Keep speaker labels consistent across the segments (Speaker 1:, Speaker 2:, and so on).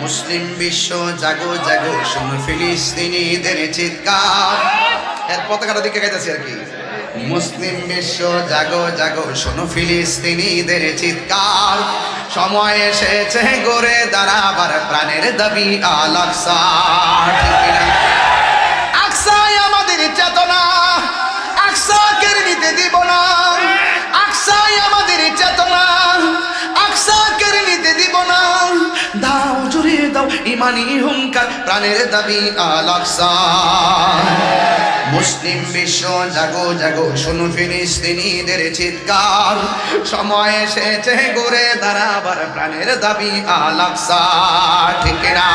Speaker 1: মুসলিম বিশ্ব, জাগো জাগো, শোনো ফিলিস্তিনিদের চিৎকার। এর পতাকাটা দিকে গাইতেছি আর কি। মুসলিম বিশ্ব, জাগো জাগো, শোনো ফিলিস্তিনিদের চিৎকার। সময় এসেছে গড়ে দাঁড়াবার, প্রাণের দাবি আল ইমানি হুঙ্কার, প্রাণের দাবি আল আকসা মুসলিম বিশ্ব, জাগো জাগো, শোনো ফিলিস্তিনিদের চিৎকার। সময় এসেছে গড়ে দাঁড়াবার, প্রাণের দাবি আল আকসা ঠিক না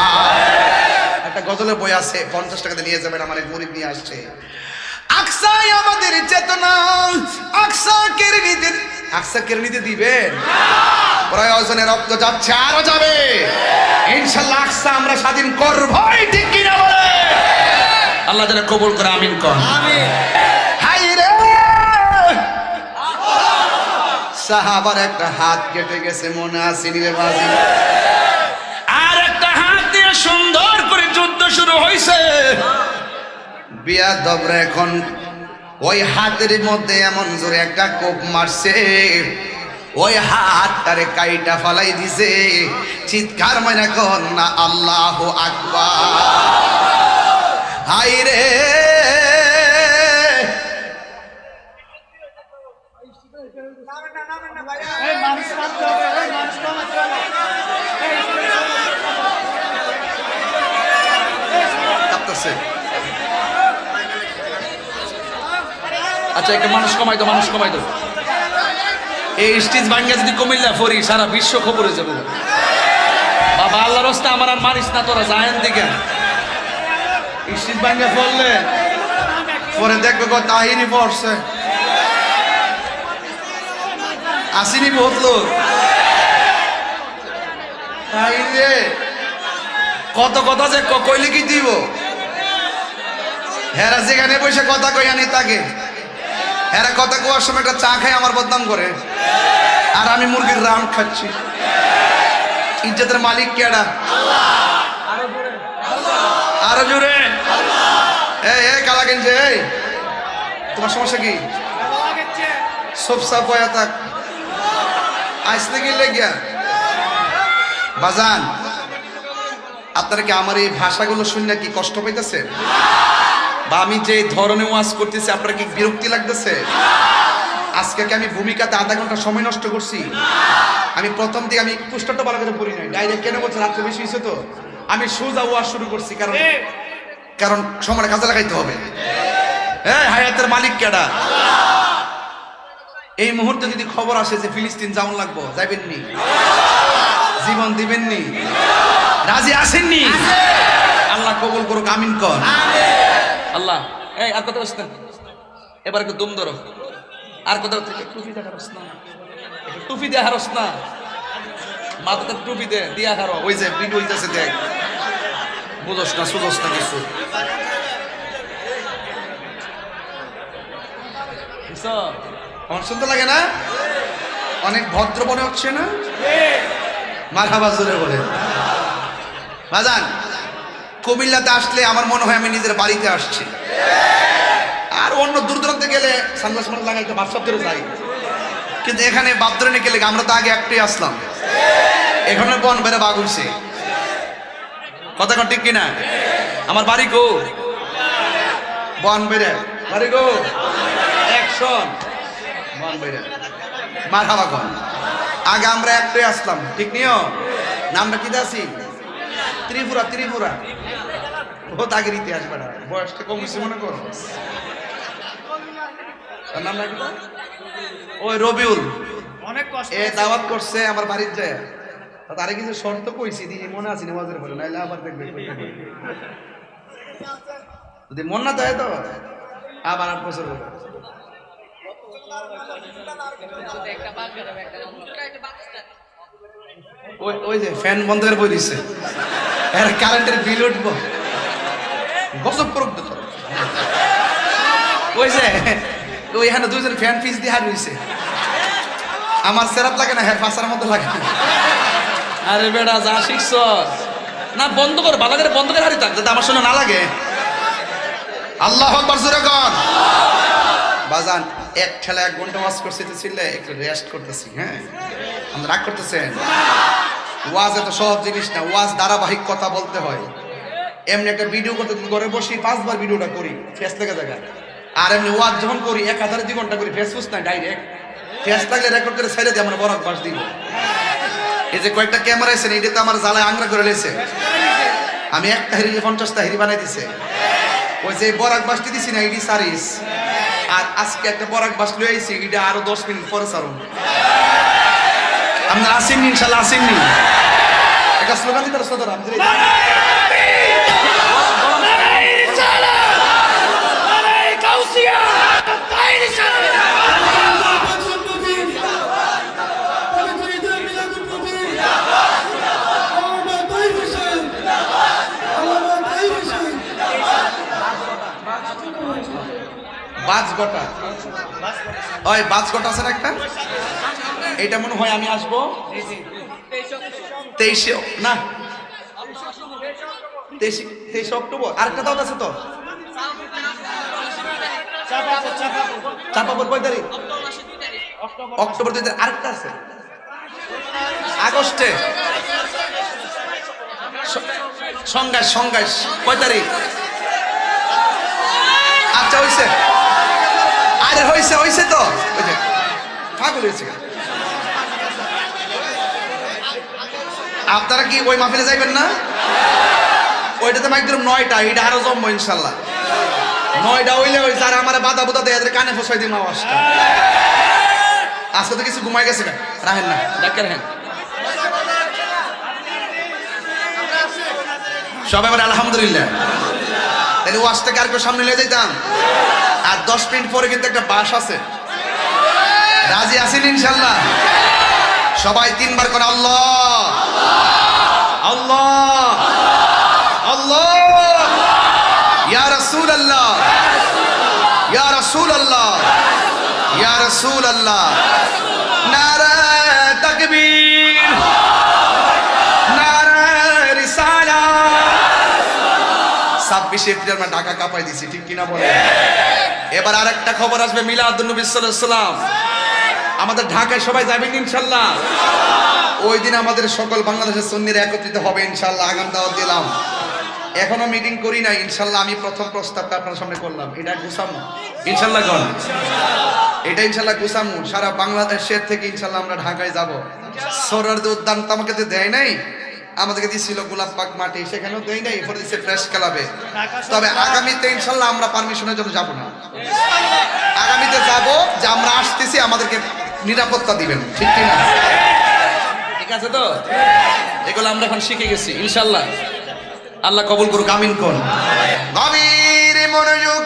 Speaker 1: একটা গজলের বই আছে, পঞ্চাশ টাকাতে নিয়ে যাবেন, আমার গরিব নিয়ে আসছে। আকসাই আমাদের চেতনা, আকসা কেড়ে নিতে, আকসা কেড়ে নিতে দিবেন? প্রয়োজনে রক্ত যাচ্ছে, আরও যাবে। ইনশাল্লাহ আকসা আমরা স্বাধীন করবই ঠিক কিনা বলে? আল্লাহ যেন কবুল করে আমিন কর হাই রে! সাহাবার একটা হাত কেটে গেছে মনে আসেনি রে বাজি।
Speaker 2: আর একটা হাত দিয়ে সুন্দর করে যুদ্ধ শুরু হয়েছে
Speaker 1: বিয়া দবরা এখন ওই হাতের মধ্যে এমন জোরে একটা কোপ মারছে। ওই হাতটারে কাইটা ফলাই দিছে। চিৎকার মানে কর না আল্লাহ আকবার। হাই রে।
Speaker 2: আচ্ছা একটা মানুষ কমাই দাও মানুষ কমাই দাও। এই স্টেজ ভাঙ্গা যদি কুমিল্লা ফরি, সারা বিশ্ব খবরে যাব। বাবা, আল্লাহর রাস্তা আমার আর মারিস না, তোরা জায়েন দিকে। স্টেজ ভাঙ্গা ফললে
Speaker 1: পরে দেখবে কত তাহিনী পড়ছে। আসিনি বহুত লোক। কত কথা যে কইলে কি দিব? হেরা যেখানে বসে কথা কই আনি তাকে। হেরা কথা কোয়ার সময় একটা চা খাই আমার বদনাম করে। আর আমি মুরগির রান খাচ্ছি। ইজ্জতের মালিক কেডা আরও জোরে। কালা কিনছে তোমার সমস্যা কি? সব সাপ হয়ে থাক। আসতে গেলে গিয়া? বাজান, আপনারা কি আমার এই ভাষাগুলো শুনে কি কষ্ট পাইতেছে? বা আমি যে ধরনের ওয়াজ করতেছি, আপনার কি বিরক্তি লাগতেছে? আজকে কি আমি ভূমিকাতে আধা ঘণ্টা সময় নষ্ট করছি? আমি প্রথম দিকে আমি পুস্তকটা ভালো করে পড়ি নাই। ডাইরেক্ট কেন বলছে রাত্রে বেশি হয়েছে তো? আমি সোজা ওয়াজ শুরু করছি কারণ কারণ সময় কাজে লাগাইতে হবে। হ্যাঁ হায়াতের মালিক কেডা? এই মুহূর্তে যদি খবর আসে যে ফিলিস্তিন যাওন লাগবো যাবেন নি? জীবন দিবেন নি? রাজি আসেননি আল্লাহ কবুল করুক আমিন কর।
Speaker 2: আল্লাহ এই আর কথা বসতেন এবার একটু দুম ধরো। আর কোথাও থেকে? টুপি দেখা রস না। টুপি দিয়ে হারস না মাথাতে টুপি দে দিয়া হারো
Speaker 1: ওই যে ভিডিও হইতেছে দেখ। বুঝোস না সুদোস না কিছু। আমার শুনতে লাগে না? অনেক ভদ্র মনে হচ্ছে না? মারহাবা জোরে বলে। বাজান কুমিল্লাতে আসলে আমার মনে হয় আমি নিজের বাড়িতে আসছি। আর অন্য দূর দূরান্তে গেলে সানগ্লাস মাস লাগাইতে বাপসাপ ধরে যাই কিন্তু এখানে বাপ ধরে গেলে আমরা তো আগে একটাই আসলাম। এখানে বন বেড়ে বাঘ উঠছে কথা কন ঠিক কিনা? আমার বাড়ি গো বন বেড়ে। বাড়ি গো অ্যাকশন বন বেড়ে। মার হাওয়া কন? আগে আমরা একটাই আসলাম। ঠিক নিও? নামটা কি আছি ত্রিপুরা ত্রিপুরা। বহুত আগের ইতিহাস বেড়া। বয়সটা কম হয়েছে মনে করো? তার নাম নাকি ওই রবিউল।
Speaker 3: অনেক কষ্ট
Speaker 1: এ দাওয়াত করছে আমার বাড়ির যায়। তারে কিছু শর্ত কইছি দিদি মনে আছে নামাজের বলে নাইলে আবার দেখবে যদি মন না দেয় তো আবার আট বছর বলে ওই ওই যে ফ্যান বন্ধ করে বই দিছে। এর কারেন্টের বিল উঠবো। গজব করুক তো। ওই যে ওই এখানে দুইজন ফ্যান পিস দিয়ে হার হইছে। আমার সেরাত লাগে না হ্যাঁ ফাঁসার মতো লাগে
Speaker 2: আরে বেড়া যা শিখছ। না বন্ধ কর ভালো করে বন্ধ করে হারি থাক যাতে আমার শোনা না লাগে।
Speaker 1: আল্লাহ আকবার জোরে কর বাজান এক ঠেলা এক ঘণ্টা ওয়াজ করতে ছিলে একটু রেস্ট করতেছি হ্যাঁ? আমরা রাগ করতেছেন? ওয়াজ এত সহজ জিনিস না ওয়াজ ধারাবাহিক কথা বলতে হয়। এমনি একটা ভিডিও করতে ঘরে বসি পাঁচবার ভিডিওটা করি ফেস লেগে জায়গা আর এমনি ওয়াজ যখন করি, এক হাজার দুই ঘণ্টা করি, ফেসবুক না ডাইরেক্ট ফেস লাগলে রেকর্ড করে ছেড়ে দিয়ে আমরা বরাক বাস দিব। এই যে কয়েকটা ক্যামেরা এসে এটা তো আমার জ্বালায় আংরা করে লেছে। আমি একটা হেরি পঞ্চাশটা হেরি বানাই দিছে। ওই যে বরাক বাসটি দিছি না এটি সারিস। আর আজকে একটা বরাক বাস লয়ে আইছি এটা আরও দশ মিনিট পরে সারুন আপনার আসেননি ইনশাল্লাহ আসেননি একটা স্লোগান দিতে সদর আমাদের বাজ গোটা ওই বাজ গোটা আছে না একটা? এটা মনে হয় আমি আসব। তেইশে না। তেইশে তেইশে অক্টোবর। আরেকটা দাওয়াত আছে তো। চাপাবর কয় তারিখ? অক্টোবর দুই তারিখ। আরেকটা আছে। আগস্টে। সংঘাস সংঘাস। কয় তারিখ? আচ্ছা হইছে। আরে হইছে হইছে তো। পাগল হয়েছে আপনারা কি ওই মাহফিলে যাইবেন না? ওইটাতে একদম নয়টা এটা আরও জমবো ইনশাল্লাহ। নয়টা হইলে ওই যারা আমার বাধা বুধা দেয় কানে ফসাই দিই আওয়াজটা। আজকে তো কিছু ঘুমাই গেছে গা। রাহেন না।
Speaker 2: ডাক্তার হ্যাঁ।
Speaker 1: সবাই আবার আলহামদুলিল্লাহ। তাহলে ওয়াজটাকে আর কেউ সামনে নিয়ে যাইতাম? আর দশ মিনিট পরে কিন্তু একটা বাস আছে। রাজি আছেন ইনশাল্লাহ? সবাই তিনবার করে আল্লাহ। আল্লাহ। আল্লাহ। আল্লাহ আল্লাহ আল্লাহ নারা ছাব্বিশে এপ্রিল আমরা ঢাকা কাঁপাই দিছি, ঠিক কিনা বলে এবার আর একটা খবর আসবে মিলাদুল্নবী সাল্লাম আমাদের ঢাকায় সবাই যাবেন ইনশাল্লাহ ওই দিন আমাদের সকল বাংলাদেশের সন্নিরা একত্রিত হবে ইনশাল্লাহ আগাম দাওয়াত দিলাম। এখনও মিটিং করি না ইনশাল্লাহ আমি প্রথম প্রস্তাবটা আপনার সামনে করলাম। এটা গুসামু ইনশাল্লাহ কন এটা ইনশাল্লাহ গুসামু সারা বাংলাদেশের থেকে ইনশাল্লাহ আমরা ঢাকায় যাব। সোরারদি উদ্যান তো আমাকে দেয় নাই। আমাদেরকে দিছিল গোলাপ পাক মাটি সেখানেও দেয় নাই এরপরে দিচ্ছে ফ্রেশ ক্লাবে। তবে আগামীতে ইনশাল্লাহ আমরা পারমিশনের জন্য যাব না। আগামীতে যাব যে আমরা আসতেছি আমাদেরকে নিরাপত্তা দিবেন ঠিক কি না
Speaker 2: ঠিক আছে তো? এগুলো আমরা এখন শিখে গেছি ইনশাল্লাহ। আল্লাহ কবুল করুক
Speaker 1: কামিন কোন? গভীর মনোযোগ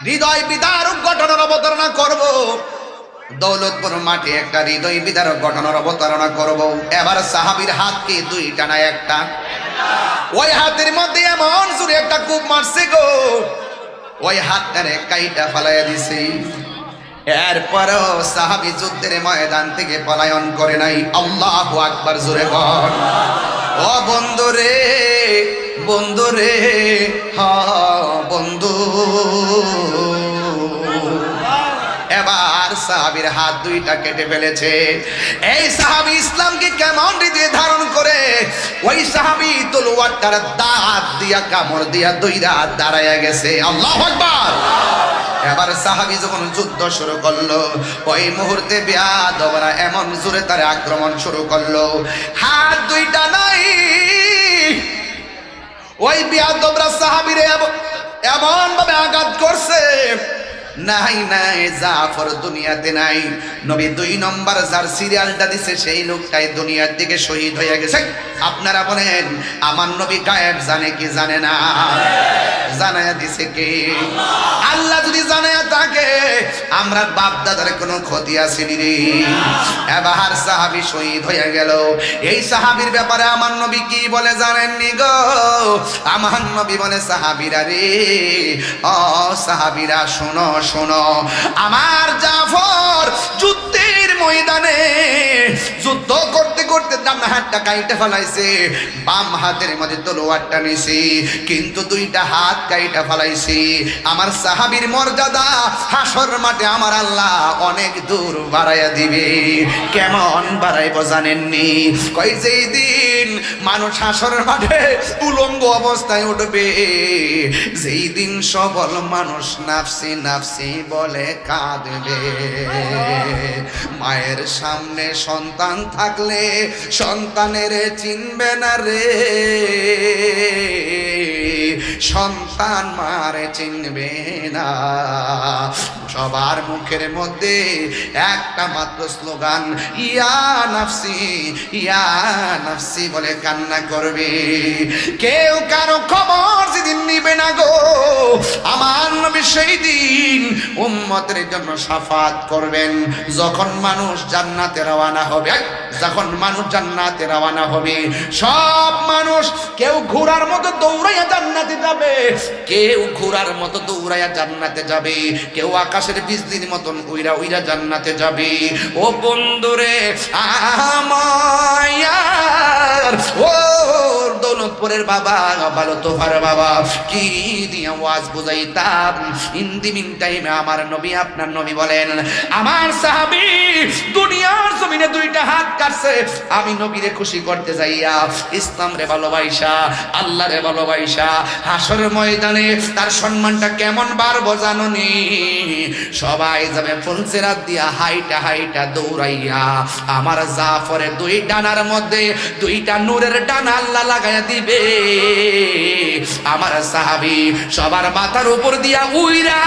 Speaker 1: হৃদয় বিদারক ঘটনার অবতারণা করব। দৌলতপুর মাঠে একটা হৃদয় বিদারক ঘটনার অবতারণা করব। এবার সাহাবীর হাতকে দুই টানা একটা। ওই হাতের মধ্যে এমন জুড়ে একটা কূপ মারছে গো। ওই হাতটারে কাইটা ফালাইয়া দিছে। এরপরও সাহাবী যুদ্ধের ময়দান থেকে পলায়ন করে নাই। আল্লাহ আকবার, জোরে কর ও বন্ধু রে বন্ধু রে, হ বন্ধু। এবার সাহাবির হাত দুইটা কেটে ফেলেছে। এই সাহাবি ইসলামকে কেমন হৃদয়ে ধারণ করে? ওই সাহাবি তলোয়ারটার দাঁত দিয়া, কামড় দিয়া দুই রাত দাঁড়াইয়া গেছে। আল্লাহ আকবার! এবার সাহাবি যখন যুদ্ধ শুরু করল, ওই মুহূর্তে বেয়াদবরা এমন জোরে তার আক্রমণ শুরু করল। হাত দুইটা নাই। ওই বিয়াদবরা সাহাবিরে এমন ভাবে আঘাত করছে। নাই নাই, জাফর দুনিয়াতে নাই। নবী দুই নম্বর যার সিরিয়ালটা দিছে, সেই লোকটাই দুনিয়ার দিকে শহীদ হয়ে গেছে। আপনারা বলেন, আমার নবী গায়েব জানে কি জানে না? জানায়া দিছে কে? আল্লাহ যদি জানায়া থাকে, আমরা বাপ দাদার কোনো ক্ষতি আসেনি রে। এবার সাহাবি শহীদ হয়ে গেল। এই সাহাবির ব্যাপারে আমার নবী কি বলে জানেননি গো? আমার নবী বলে, সাহাবিরা রে, ও সাহাবিরা, শোনো শোনো। আমার জাফর যুদ্ধের ময়দানে যুদ্ধ করতে করতে ডান হাতটা কাইটা ফেলাইছে, বাম হাতের মধ্যে তলোয়ারটা নিছি কিন্তু দুইটা হাত আমার সাহাবীর মর্যাদা হাসর মাঠে আমার আল্লাহ অনেক দূর বাড়াইয়া দিবে। কেমন বাড়াইব জানেননি? কই যেই দিন মানুষ হাসর মাঠে উলঙ্গ অবস্থায় উঠবে, যেই দিন সবল মানুষ নাফসি নাফসি বলে কাঁদবে। মায়ের সামনে সন্তান থাকলে সন্তানের চিনবে না রে। সন্তান মারে চিনবে না। সবার মুখের মধ্যে একটা মাত্র স্লোগান, ইয়া নাফসি ইয়া নাফসি বলে কান্না করবে। কেউ কারও খবর যেদিন নিবে না গো, আমার নবী সেই দিন উম্মতের জন্য সাফাত করবেন। যখন মানুষ জান্নাতে রওয়ানা হবে, যখন মানুষ জান্নাতে রওয়ানা হবে, সব মানুষ কেউ ঘোড়ার মতো দৌড়াইয়া জান্নাতে যাবে, কেউ ঘোড়ার মতো দৌড়াইয়া জান্নাতে যাবে, কেউ আকাশের দিন মতন উইরা উইরা জান্নাতে যাবে। ও বন্ধুরে ও দৌলতপুরের বাবা ভালো বাবা, কি দিয়ে ওয়াজ টাইমে আমার নবী, আপনার নবী বলেন, আমার সাহাবী দুনিয়ার জমিনে দুইটা হাত কাটছে। আমি নবীরে খুশি করতে যাইয়া ইসলাম রে ভালোবাসা, আল্লাহ রে ভালোবাসা, হাসর ময়দানে তার সম্মানটা কেমন বার বাড়বো জাননি? সবাই যাবে ফুলসিরাত দিয়া হাইটা হাইটা দৌড়াইয়া। আমার জাফরের দুই ডানার মধ্যে দুইটা নূরের ডানা আল্লাহ লাগাইয়া দিবে। আমার সাহাবি সবার মাথার উপর দিয়া উইরা